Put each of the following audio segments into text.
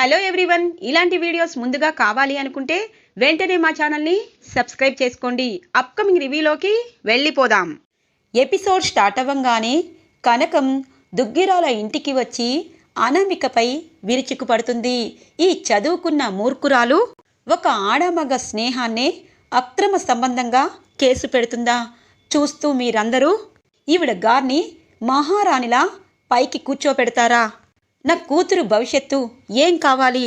Hello everyone. ఇలాంటి videos ముందుగా కావాలి అనుకుంటే వెంటనే మా ఛానల్ని సబ్స్క్రైబ్ చేసుకోండి. అప్కమింగ్ రివ్యూలోకి వెళ్ళిపోదాం. ఎపిసోడ్ స్టార్ట్ అవ్వంగానే కనకం దుగ్గిరాల ఇంటికి వచ్చి అనామికపై విరుచుకుపడుతుంది. ఈ చదువుకున్న మూర్ఖురాలు ఒక ఆడమగ స్నేహాన్నే అక్రమ సంబంధంగా కేసు పెడుతుందా? చూస్తూ మీరందరూ ఈవిడ గారిని మహారాణిలా పైకి కూర్చోపెడతారా? నా కూతురు భవిష్యత్తు ఏం కావాలి?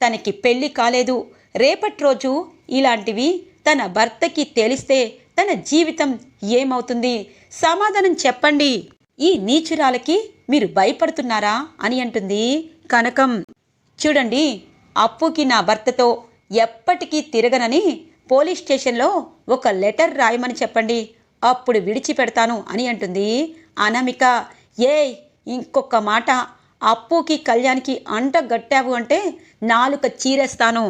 తనకి పెళ్ళి కాలేదు. రేపటి రోజు ఇలాంటివి తన భర్తకి తెలిస్తే తన జీవితం ఏమవుతుంది? సమాధానం చెప్పండి. ఈ నీచురాలకి మీరు భయపడుతున్నారా అని అంటుంది కనకం. చూడండి అప్పుకి నా భర్తతో ఎప్పటికీ తిరగనని పోలీస్ స్టేషన్లో ఒక లెటర్ రాయమని చెప్పండి. అప్పుడు విడిచిపెడతాను అని అంటుంది అనామిక. ఏ ఇంకొక మాట. అప్పుకి కళ్యాణ్కి అంట గట్టావు అంటే నాలుక చీరేస్తాను.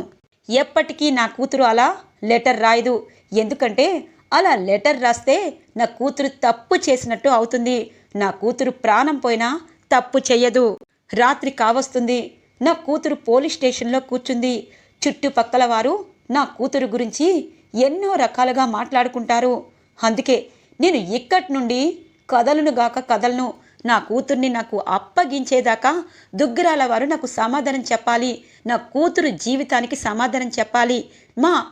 ఎప్పటికీ నా కూతురు అలా లెటర్ రాయదు. ఎందుకంటే అలా లెటర్ రాస్తే నా కూతురు తప్పు చేసినట్టు అవుతుంది. నా కూతురు ప్రాణం పోయినా తప్పు చెయ్యదు. రాత్రి కావస్తుంది. నా కూతురు పోలీస్ స్టేషన్లో కూర్చుంది. చుట్టుపక్కల వారు నా కూతురు గురించి ఎన్నో రకాలుగా మాట్లాడుకుంటారు. అందుకే నేను ఇక్కడి నుండి కథలను గాక కదలను. నా కూతుర్ని నాకు అప్పగించేదాకా దుగ్గరాల వారు నాకు సమాధానం చెప్పాలి. నా కూతురు జీవితానికి సమాధానం చెప్పాలి. మా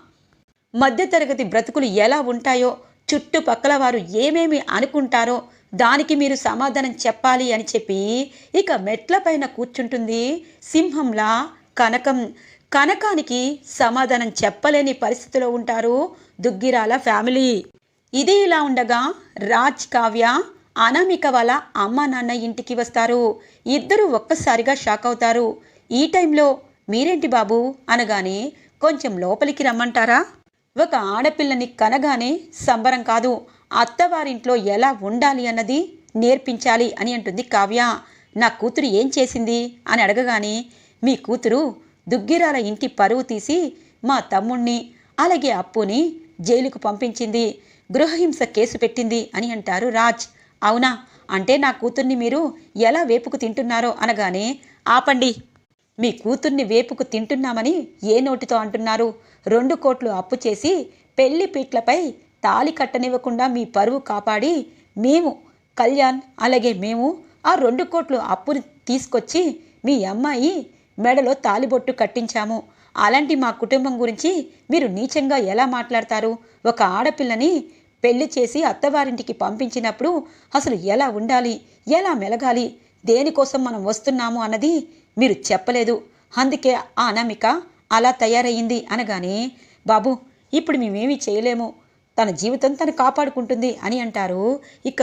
మధ్యతరగతి బ్రతుకులు ఎలా ఉంటాయో చుట్టుపక్కల వారు ఏమేమి అనుకుంటారో దానికి మీరు సమాధానం చెప్పాలి అని చెప్పి ఇక మెట్లపైన కూర్చుంటుంది సింహంలా కనకం. కనకానికి సమాధానం చెప్పలేని పరిస్థితిలో ఉంటారు దుగ్గిరాల ఫ్యామిలీ. ఇది ఇలా ఉండగా రాజ్ కావ్య అనామిక వాళ్ళ అమ్మ నాన్న ఇంటికి వస్తారు. ఇద్దరు ఒక్కసారిగా షాక్ అవుతారు. ఈ టైంలో మీరేంటి బాబు? అనగానే కొంచెం లోపలికి రమ్మంటారా? ఒక ఆడపిల్లని కనగానే సంబరం కాదు. అత్తవారింట్లో ఎలా ఉండాలి అన్నది నేర్పించాలి అని అంటుంది కావ్య. నా కూతురు ఏం చేసింది? అని అడగగానే మీ కూతురు దుగ్గిరాల ఇంటి పరువు తీసి మా తమ్ముణ్ణి అలాగే అప్పుని జైలుకు పంపించింది. గృహహింస కేసు పెట్టింది అని అంటారు రాజ్. అవునా? అంటే నా కూతుర్ని మీరు ఎలా వేపుకు తింటున్నారో అనగానే ఆపండి. మీ కూతుర్ని వేపుకు తింటున్నామని ఏ నోటితో అంటున్నారు? రెండు కోట్లు అప్పు చేసి పెళ్ళి పీట్లపై తాలి కట్టనివ్వకుండా మీ పరువు కాపాడి మేము కళ్యాణ్ అలాగే మేము ఆ రెండు కోట్లు అప్పుని తీసుకొచ్చి మీ అమ్మాయి మెడలో తాలిబొట్టు కట్టించాము. అలాంటి మా కుటుంబం గురించి మీరు నీచంగా ఎలా మాట్లాడతారు? ఒక ఆడపిల్లని పెళ్ళి చేసి అత్తవారింటికి పంపించినప్పుడు అసలు ఎలా ఉండాలి? ఎలా మెలగాలి? దేనికోసం మనం వస్తున్నాము అన్నది మీరు చెప్పలేదు. అందుకే ఆ అనామిక అలా తయారయ్యింది అనగానే బాబు ఇప్పుడు మేమేమీ చేయలేము. తన జీవితం తను కాపాడుకుంటుంది అని అంటారు. ఇక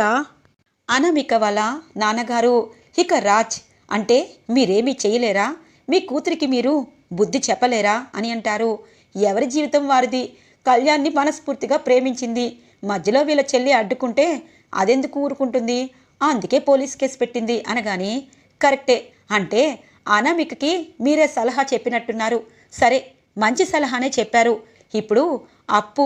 అనామిక వాళ్ళ నాన్నగారు ఇక రాజ్ అంటే మీరేమీ చేయలేరా? మీ కూతురికి మీరు బుద్ధి చెప్పలేరా? అని అంటారు. ఎవరి జీవితం వారిది? కళ్యాణ్ని మనస్ఫూర్తిగా ప్రేమించింది. మధ్యలో వీళ్ళ చెల్లి అడ్డుకుంటే అదెందుకు ఊరుకుంటుంది? అందుకే పోలీస్ కేసు పెట్టింది అనగాని కరెక్టే. అంటే అనామికకి మీరే సలహా చెప్పినట్టున్నారు. సరే మంచి సలహానే చెప్పారు. ఇప్పుడు అప్పు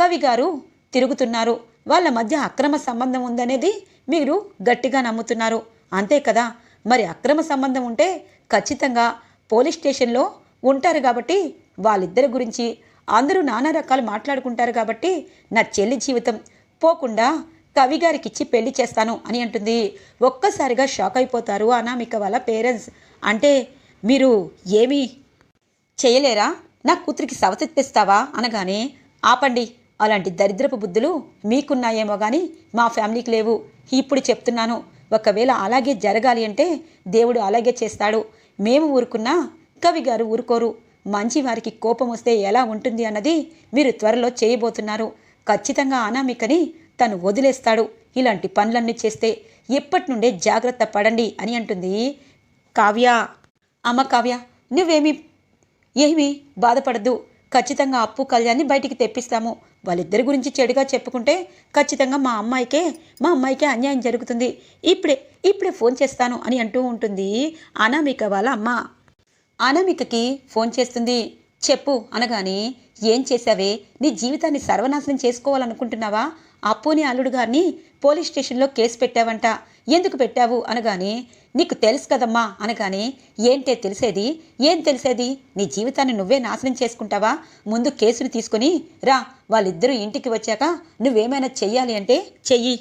కవి గారు తిరుగుతున్నారు. వాళ్ళ మధ్య అక్రమ సంబంధం ఉందనేది మీరు గట్టిగా నమ్ముతున్నారు. అంతే కదా? మరి అక్రమ సంబంధం ఉంటే ఖచ్చితంగా పోలీస్ స్టేషన్లో ఉంటారు కాబట్టి వాళ్ళిద్దరి గురించి అందరూ నానా రకాలు మాట్లాడుకుంటారు కాబట్టి నా చెల్లి జీవితం పోకుండా కవి గారికి ఇచ్చి పెళ్ళి చేస్తాను అని అంటుంది. ఒక్కసారిగా షాక్ అయిపోతారు అనామిక వాళ్ళ పేరెంట్స్. అంటే మీరు ఏమీ చేయలేరా? నా కూతురికి సవతెప్పిస్తావా అనగానే ఆపండి అలాంటి దరిద్రపు బుద్ధులు మీకున్నాయేమో కానీ మా ఫ్యామిలీకి లేవు. ఇప్పుడు చెప్తున్నాను ఒకవేళ అలాగే జరగాలి అంటే దేవుడు అలాగే చేస్తాడు. మేము ఊరుకున్నా కవి గారు ఊరుకోరు. మంచి వారికి కోపం వస్తే ఎలా ఉంటుంది అన్నది మీరు త్వరలో చేయబోతున్నారు. ఖచ్చితంగా అనామికని తను వదిలేస్తాడు. ఇలాంటి పనులన్నీ చేస్తే ఎప్పటి నుండే జాగ్రత్త పడండి అని అంటుంది కావ్య. అమ్మ కావ్య నువ్వేమి ఏమి బాధపడద్దు. ఖచ్చితంగా అప్పు కళ్యాణ్ని బయటికి తెప్పిస్తాము. వాళ్ళిద్దరి గురించి చెడుగా చెప్పుకుంటే ఖచ్చితంగా మా అమ్మాయికే మా అమ్మాయికే అన్యాయం జరుగుతుంది. ఇప్పుడే ఇప్పుడే ఫోన్ చేస్తాను అని అంటూ ఉంటుంది అనామిక వాళ్ళ అమ్మ. అనామికకి ఫోన్ చేస్తుంది. చెప్పు అనగానే ఏం చేశావే? నీ జీవితాన్ని సర్వనాశనం చేసుకోవాలనుకుంటున్నావా? అప్పుని అల్లుడు గారిని పోలీస్ స్టేషన్లో కేసు పెట్టావంట. ఎందుకు పెట్టావు? అనగానే నీకు తెలుసు కదమ్మా. అనగానే ఏంటే తెలిసేది? ఏం తెలిసేది? నీ జీవితాన్ని నువ్వే నాశనం చేసుకుంటావా? ముందు కేసును తీసుకుని రా. వాళ్ళిద్దరూ ఇంటికి వచ్చాక నువ్వేమైనా చెయ్యాలి అంటే చెయ్యి.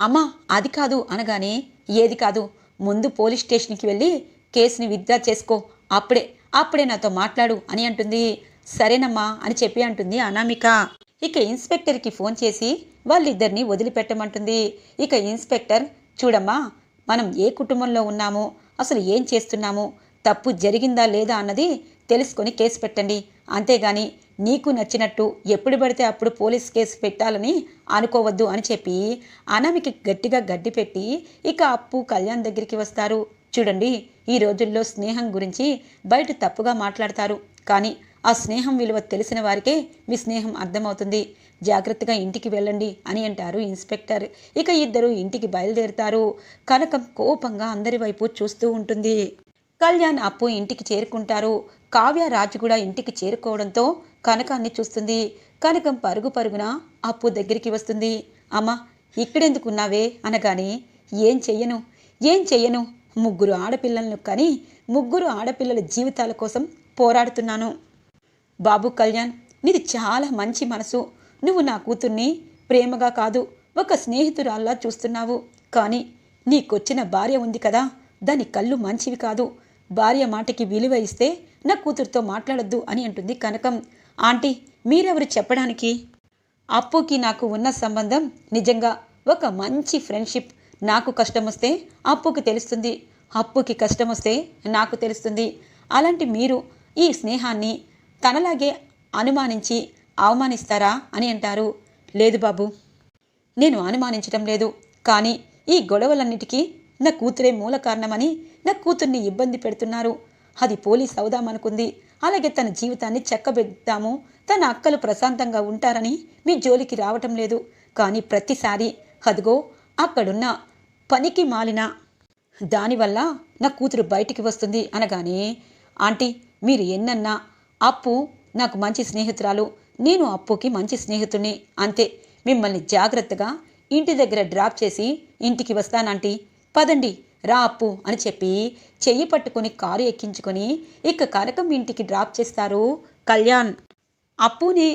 అమ్మా అది కాదు. అనగానే ఏది కాదు. ముందు పోలీస్ స్టేషన్కి వెళ్ళి కేసుని విత్డ్రా చేసుకో. అప్పుడే అప్పుడే నాతో మాట్లాడు అని అంటుంది. సరేనమ్మా అని చెప్పి అంటుంది అనామిక. ఇక ఇన్స్పెక్టర్కి ఫోన్ చేసి వాళ్ళిద్దరిని వదిలిపెట్టమంటుంది. ఇక ఇన్స్పెక్టర్ చూడమ్మా మనం ఏ కుటుంబంలో ఉన్నామో? అసలు ఏం చేస్తున్నామో? తప్పు జరిగిందా లేదా అన్నది తెలుసుకొని కేసు పెట్టండి. అంతేగాని నీకు నచ్చినట్టు ఎప్పుడు పడితే అప్పుడు పోలీస్ కేసు పెట్టాలని అనుకోవద్దు అని చెప్పి అనామికి గట్టిగా గడ్డి పెట్టి ఇక అప్పు కళ్యాణ్ దగ్గరికి వస్తారు. చూడండి ఈ రోజుల్లో స్నేహం గురించి బయట తప్పుగా మాట్లాడతారు. కానీ ఆ స్నేహం విలువ తెలిసిన వారికే మీ స్నేహం అర్థమవుతుంది. జాగ్రత్తగా ఇంటికి వెళ్ళండి అని అంటారు ఇన్స్పెక్టర్. ఇక ఇద్దరు ఇంటికి బయలుదేరుతారు. కనకం కోపంగా అందరి వైపు చూస్తూ ఉంటుంది. కళ్యాణ్ అప్పు ఇంటికి చేరుకుంటారు. కావ్య రాజు కూడా ఇంటికి చేరుకోవడంతో కనకాన్ని చూస్తుంది. కనకం పరుగు పరుగున అప్పు దగ్గరికి వస్తుంది. అమ్మ ఇక్కడెందుకున్నావే అనగానే ఏం చెయ్యను? ఏం చెయ్యను? ముగ్గురు ఆడపిల్లలను కానీ ముగ్గురు ఆడపిల్లల జీవితాల కోసం పోరాడుతున్నాను. బాబు కళ్యాణ్ నీది చాలా మంచి మనసు. నువ్వు నా కూతుర్ని ప్రేమగా కాదు ఒక స్నేహితురాల్లా చూస్తున్నావు. కానీ నీకొచ్చిన భార్య ఉంది కదా దాని కళ్ళు మంచివి కాదు. భార్య మాటకి విలువ ఇస్తే నా కూతురుతో మాట్లాడొద్దు అని అంటుంది కనకం. ఆంటీ మీరెవరు చెప్పడానికి? అప్పుకి నాకు ఉన్న సంబంధం నిజంగా ఒక మంచి ఫ్రెండ్షిప్. నాకు కష్టం వస్తే అప్పుకి తెలుస్తుంది. అప్పుకి కష్టం వస్తే నాకు తెలుస్తుంది. అలాంటి మీరు ఈ స్నేహాన్ని తనలాగే అనుమానించి అవమానిస్తారా అని అంటారు. లేదు బాబు నేను అనుమానించడం లేదు. కానీ ఈ గొడవలన్నిటికీ నా కూతురే మూల కారణమని నా కూతుర్ని ఇబ్బంది పెడుతున్నారు. అది పోలీస్ అవుదామనుకుంది. అలాగే తన జీవితాన్ని చెక్కబెద్దాము తన అక్కలు ప్రశాంతంగా ఉంటారని మీ జోలికి రావటం లేదు. కానీ ప్రతిసారి అదిగో అక్కడున్న పనికి మాలిన దానివల్ల నా కూతురు బయటికి వస్తుంది అనగానే ఆంటీ మీరు ఎన్నన్నా అప్పు నాకు మంచి స్నేహితురాలు నేను అప్పుకి మంచి స్నేహితుడిని అంతే. మిమ్మల్ని జాగ్రత్తగా ఇంటి దగ్గర డ్రాప్ చేసి ఇంటికి వస్తానంటీ. పదండి రా అప్పు అని చెప్పి చెయ్యి పట్టుకొని కారు ఎక్కించుకొని ఇక కనకం ఇంటికి డ్రాప్ చేస్తారు కళ్యాణ్. అప్పుని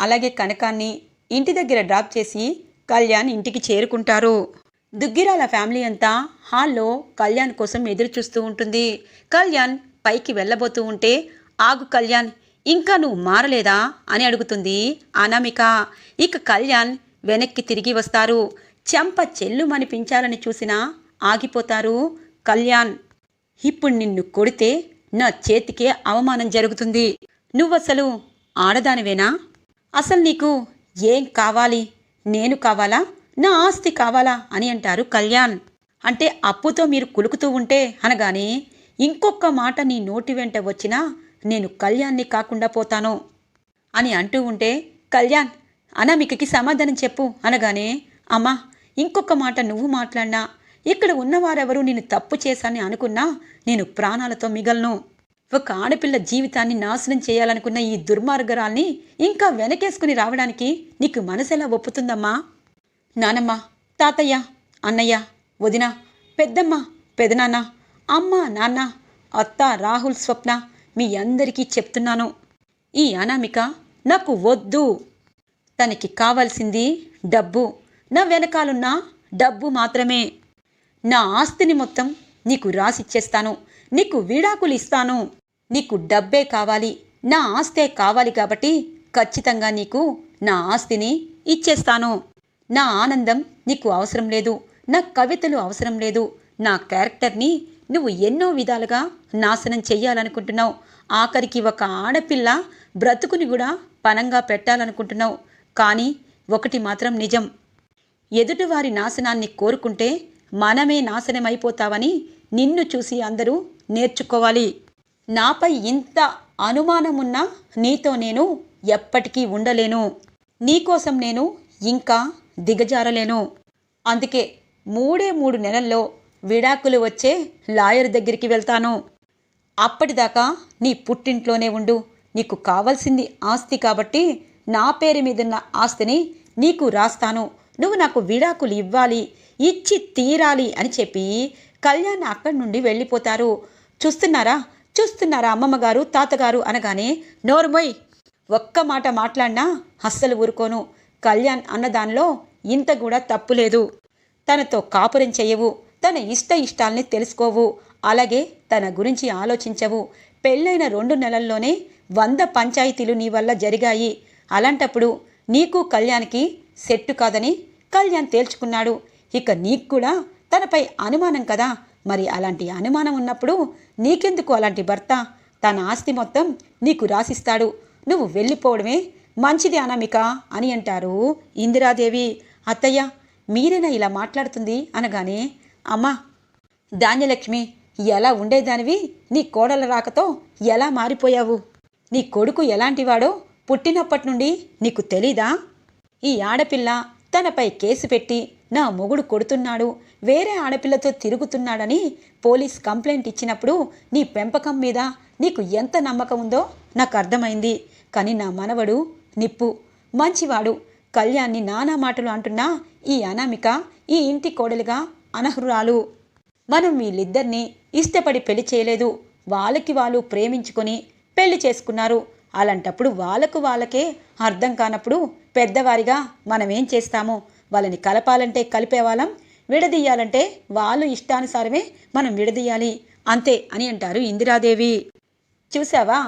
అలాగే కనకాన్ని ఇంటి దగ్గర డ్రాప్ చేసి కళ్యాణ్ ఇంటికి చేరుకుంటారు. దుగ్గిరాల ఫ్యామిలీ అంతా హాల్లో కళ్యాణ్ కోసం ఎదురు చూస్తూ ఉంటుంది. కళ్యాణ్ పైకి వెళ్ళబోతూ ఉంటే ఆగు కళ్యాణ్ ఇంకా నువ్వు మారలేదా? అని అడుగుతుంది అనామిక. ఇక కళ్యాణ్ వెనక్కి తిరిగి వస్తారు. చెంప చెల్లుమనిపించాలని చూసినా ఆగిపోతారు కళ్యాణ్. ఇప్పుడు నిన్ను కొడితే నా చేతికే అవమానం జరుగుతుంది. నువ్వసలు ఆడదానివేనా? అసలు నీకు ఏం కావాలి? నేను కావాలా? నా ఆస్తి కావాలా అని అంటారు కళ్యాణ్. అంటే అప్పుతో మీరు కులుకుతూ ఉంటే అనగానే ఇంకొక మాట నీ నోటి వెంట వచ్చినా నేను కళ్యాణ్ని కాకుండా పోతాను అని అంటూ ఉంటే కళ్యాణ్ అనామికకి సమాధానం చెప్పు అనగానే అమ్మా ఇంకొక మాట నువ్వు మాట్లాడినా ఇక్కడ ఉన్నవారెవరూ నేను తప్పు చేశానని అనుకున్నా నేను ప్రాణాలతో మిగలను. ఒక ఆడపిల్ల జీవితాన్ని నాశనం చేయాలనుకున్న ఈ దుర్మార్గరాల్ని ఇంకా వెనకేసుకుని రావడానికి నీకు మనసెలా ఒప్పుతుందమ్మా? నానమ్మ తాతయ్య అన్నయ్య వదిన పెద్దమ్మ పెదనాన్న అమ్మ నాన్న అత్త రాహుల్ స్వప్న మీ అందరికీ చెప్తున్నాను. ఈ అనామిక నాకు వద్దు. తనకి కావాల్సింది డబ్బు. నా వెనకాలన్న డబ్బు మాత్రమే. నా ఆస్తిని మొత్తం నీకు రాసిచ్చేస్తాను. నీకు విడాకులు ఇస్తాను. నీకు డబ్బే కావాలి. నా ఆస్తే కావాలి కాబట్టి ఖచ్చితంగా నీకు నా ఆస్తిని ఇచ్చేస్తాను. నా ఆనందం నీకు అవసరం లేదు నా కవితలు అవసరం లేదు. నా క్యారెక్టర్ని నువ్వు ఎన్నో విధాలుగా నాశనం చెయ్యాలనుకుంటున్నావు. ఆఖరికి ఒక ఆడపిల్ల బ్రతుకుని కూడా పనంగా పెట్టాలనుకుంటున్నావు. కానీ ఒకటి మాత్రం నిజం. ఎదుటివారి నాశనాన్ని కోరుకుంటే మనమే నాశనమైపోతావని నిన్ను చూసి అందరూ నేర్చుకోవాలి. నాపై ఇంత అనుమానమున్నా నీతో నేను ఎప్పటికీ ఉండలేను. నీకోసం నేను ఇంకా దిగజారలేను. అందుకే మూడే మూడు నెలల్లో విడాకులు వచ్చే లాయర్ దగ్గరికి వెళ్తాను. అప్పటిదాకా నీ పుట్టింట్లోనే ఉండు. నీకు కావాల్సింది ఆస్తి కాబట్టి నా పేరు మీదున్న ఆస్తిని నీకు రాస్తాను. నువ్వు నాకు విడాకులు ఇవ్వాలి ఇచ్చి తీరాలి అని చెప్పి కళ్యాణ్ అక్కడి నుండి వెళ్ళిపోతారు. చూస్తున్నారా? చూస్తున్నారా అమ్మమ్మ గారు తాతగారు అనగానే నోరుమొయ్. ఒక్క మాట మాట్లాడినా అస్సలు ఊరుకోను. కళ్యాణ్ అన్నదానిలో ఇంత కూడా తప్పు లేదు. తనతో కాపురం చేయవు. తన ఇష్ట ఇష్టాల్ని తెలుసుకోవు. అలాగే తన గురించి ఆలోచించవు. పెళ్ళైన రెండు నెలల్లోనే వంద పంచాయతీలు నీ వల్ల జరిగాయి. అలాంటప్పుడు నీకు కళ్యాణ్కి సెట్టు కాదని కళ్యాణ్ తేల్చుకున్నాడు. ఇక నీకు కూడా తనపై అనుమానం కదా. మరి అలాంటి అనుమానం ఉన్నప్పుడు నీకెందుకు అలాంటి భర్త? తన ఆస్తి మొత్తం నీకు రాసిస్తాడు. నువ్వు వెళ్ళిపోవడమే మంచిది అనామిక అని అంటారు ఇందిరాదేవి. అత్తయ్య మీరేనా ఇలా మాట్లాడుతుంది? అనగానే అమ్మా ధాన్యలక్ష్మి ఎలా ఉండేదానివి? నీ కోడల రాకతో ఎలా మారిపోయావు? నీ కొడుకు ఎలాంటివాడో పుట్టినప్పటి నుండి నీకు తెలీదా? ఈ ఆడపిల్ల తనపై కేసు పెట్టి నా మొగుడు కొడుతున్నాడు వేరే ఆడపిల్లతో తిరుగుతున్నాడని పోలీస్ కంప్లైంట్ ఇచ్చినప్పుడు నీ పెంపకం మీద నీకు ఎంత నమ్మకం ఉందో నాకు అర్థమైంది. కానీ నా మనవడు నిప్పు మంచివాడు. కళ్యాణ్ని నానా మాటలు అంటున్నా ఈ అనామిక ఈ ఇంటి కోడలుగా అనర్హురాలు. మనం వీళ్ళిద్దరినీ ఇష్టపడి పెళ్ళి చేయలేదు. వాళ్ళకి వాళ్ళు ప్రేమించుకొని పెళ్ళి చేసుకున్నారు. అలాంటప్పుడు వాళ్ళకు వాళ్ళకే అర్థం కానప్పుడు పెద్దవారిగా మనం ఏం చేస్తాము? వాళ్ళని కలపాలంటే కలిపేవాళ్ళం విడదీయాలంటే వాళ్ళు ఇష్టానుసారమే మనం విడదీయాలి. అంతే అని అంటారు ఇందిరాదేవి. చూసావా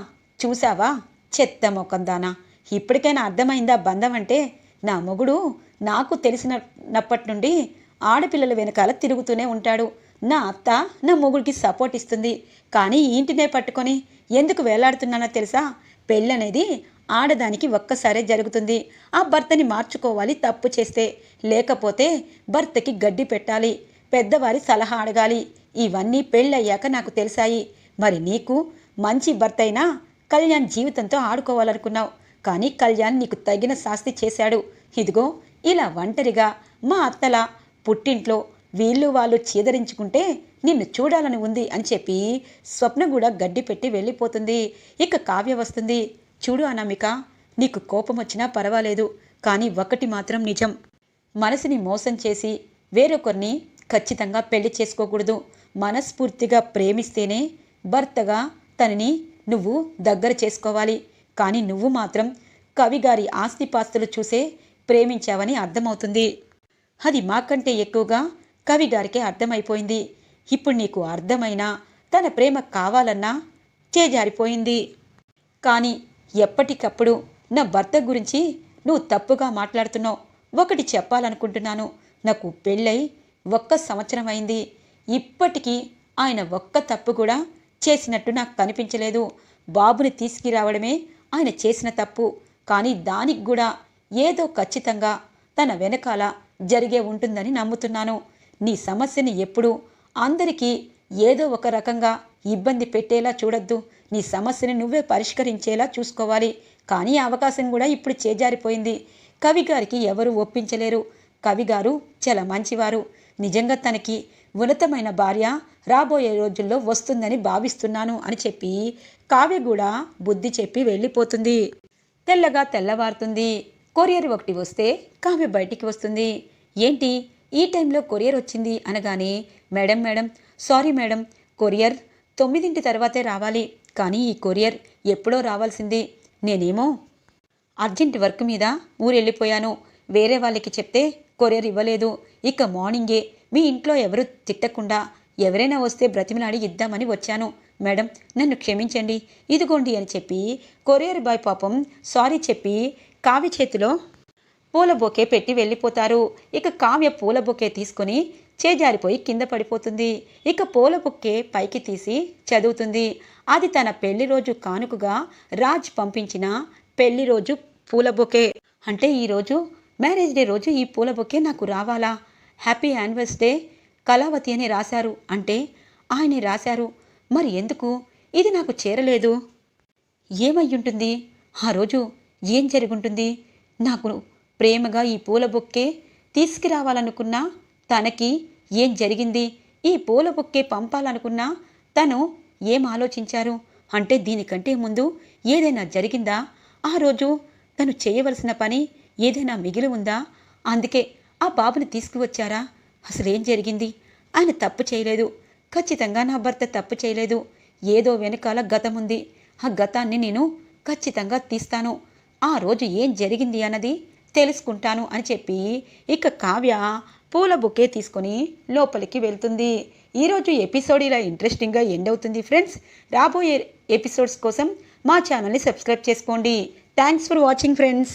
చూసావా చెత్త మొకందానా ఇప్పటికైనా అర్థమైందా బంధం అంటే? నా మొగుడు నాకు తెలిసినప్పటి నుండి ఆడపిల్లల వెనకాల తిరుగుతూనే ఉంటాడు. నా అత్త నా మొగుడికి సపోర్ట్ ఇస్తుంది. కానీ ఇంటినే పట్టుకొని ఎందుకు వేలాడుతున్నానో తెలుసా? పెళ్ళనేది ఆడదానికి ఒక్కసారే జరుగుతుంది. ఆ భర్తని మార్చుకోవాలి తప్పు చేస్తే. లేకపోతే భర్తకి గడ్డి పెట్టాలి. పెద్దవారి సలహా అడగాలి. ఇవన్నీ పెళ్ళయ్యాక నాకు తెలిసాయి. మరి నీకు మంచి భర్త అయినా కళ్యాణ్ జీవితంతో ఆడుకోవాలనుకున్నావు. కానీ కళ్యాణ్ నీకు తగిన శాస్తి చేశాడు. ఇదిగో ఇలా ఒంటరిగా మా అత్తల పుట్టింట్లో వీళ్ళు వాళ్ళు చీదరించుకుంటే నిన్ను చూడాలని ఉంది అని చెప్పి స్వప్న కూడా గడ్డి పెట్టి వెళ్ళిపోతుంది. ఇక కావ్య వస్తుంది. చూడు అనామిక నీకు కోపం వచ్చినా పర్వాలేదు కానీ ఒకటి మాత్రం నిజం. మనసుని మోసం చేసి వేరొకరిని ఖచ్చితంగా పెళ్ళి చేసుకోకూడదు. మనస్ఫూర్తిగా ప్రేమిస్తేనే భర్తగా తనని నువ్వు దగ్గర చేసుకోవాలి. కానీ నువ్వు మాత్రం కవిగారి ఆస్తిపాస్తులు చూసే ప్రేమించావని అర్థమవుతుంది. అది మాకంటే ఎక్కువగా కవిగారికే అర్థమైపోయింది. ఇప్పుడు నీకు అర్థమైనా తన ప్రేమ కావాలన్నా చేజారిపోయింది. కానీ ఎప్పటికప్పుడు నా భర్త గురించి నువ్వు తప్పుగా మాట్లాడుతున్నావు. ఒకటి చెప్పాలనుకుంటున్నాను. నాకు పెళ్ళై ఒక్క సంవత్సరం అయింది. ఇప్పటికీ ఆయన ఒక్క తప్పు కూడా చేసినట్టు నాకు కనిపించలేదు. బాబుని తీసుకురావడమే ఆయన చేసిన తప్పు. కానీ దానికి కూడా ఏదో ఖచ్చితంగా తన వెనకాల జరిగే ఉంటుందని నమ్ముతున్నాను. నీ సమస్యని ఎప్పుడూ అందరికీ ఏదో ఒక రకంగా ఇబ్బంది పెట్టేలా చూడొద్దు. నీ సమస్యని నువ్వే పరిష్కరించేలా చూసుకోవాలి. కానీ అవకాశం కూడా ఇప్పుడు చేజారిపోయింది. కవి గారికి ఎవరు ఒప్పించలేరు. కవి గారు చాలా మంచివారు. నిజంగా తనకి ఉన్నతమైన భార్య రాబోయే రోజుల్లో వస్తుందని భావిస్తున్నాను అని చెప్పి కావ్య కూడా బుద్ధి చెప్పి వెళ్ళిపోతుంది. తెల్లగా తెల్లవారుతుంది. కొరియర్ ఒకటి వస్తే కావ్య బయటికి వస్తుంది. ఏంటి? ఈ టైంలో కొరియర్ వచ్చింది అనగానే madam madam sorry madam courier తొమ్మిదింటి తర్వాతే రావాలి. కానీ ఈ కొరియర్ ఎప్పుడో రావాల్సింది. నేనేమో అర్జెంట్ వర్క్ మీద ఊరెళ్ళిపోయాను. వేరే వాళ్ళకి చెప్తే కొరియర్ ఇవ్వలేదు. ఇక మార్నింగే మీ ఇంట్లో ఎవరు తిట్టకుండా ఎవరైనా వస్తే బ్రతిమలాడి ఇద్దామని వచ్చాను. మేడం నన్ను క్షమించండి. ఇదిగోండి అని చెప్పి కొరియర్ బాయ్ పాపం సారీ చెప్పి కావ్య చేతిలో పూల బొకే పెట్టి వెళ్ళిపోతారు. ఇక కావ్య పూల బొకే తీసుకొని చేజారిపోయి కింద పడిపోతుంది. ఇక పూల బొకే పైకి తీసి చదువుతుంది. అది తన పెళ్ళి రోజు కానుకగా రాజ్ పంపించిన పెళ్ళి రోజు పూల బొకే. అంటే ఈరోజు మ్యారేజ్ డే రోజు ఈ పూల బొకే నాకు రావాలా? హ్యాపీ యానివర్సరీ కళావతి అని రాశారు. అంటే ఆయనే రాశారు. మరి ఎందుకు? ఇది నాకు చేరలేదు. ఏమయ్యుంటుంది? ఆ రోజు ఏం జరుగుంటుంది? నాకు ప్రేమగా ఈ పూల బొక్కే తీసుకురావాలనుకున్నా తనకి ఏం జరిగింది? ఈ పూల బొక్కే పంపాలనుకున్నా తను ఏం ఆలోచించారు? అంటే దీనికంటే ముందు ఏదైనా జరిగిందా? ఆ రోజు తను చేయవలసిన పని ఏదైనా మిగిలి ఉందా? అందుకే ఆ బాబుని తీసుకువచ్చారా? అసలు ఏం జరిగింది? ఆయన తప్పు చేయలేదు. ఖచ్చితంగా నా భర్త తప్పు చేయలేదు. ఏదో వెనకాల గతం ఉంది ఆ గతాన్ని నేను ఖచ్చితంగా తీస్తాను. ఆ రోజు ఏం జరిగింది అన్నది తెలుసుకుంటాను అని చెప్పి ఇక కావ్య పూల బుకే తీసుకొని లోపలికి వెళ్తుంది. ఈరోజు ఎపిసోడ్ ఇలా ఇంట్రెస్టింగ్గా ఎండ్ అవుతుంది ఫ్రెండ్స్. రాబోయే ఎపిసోడ్స్ కోసం మా ఛానల్ని సబ్స్క్రైబ్ చేసుకోండి. Thanks for watching friends.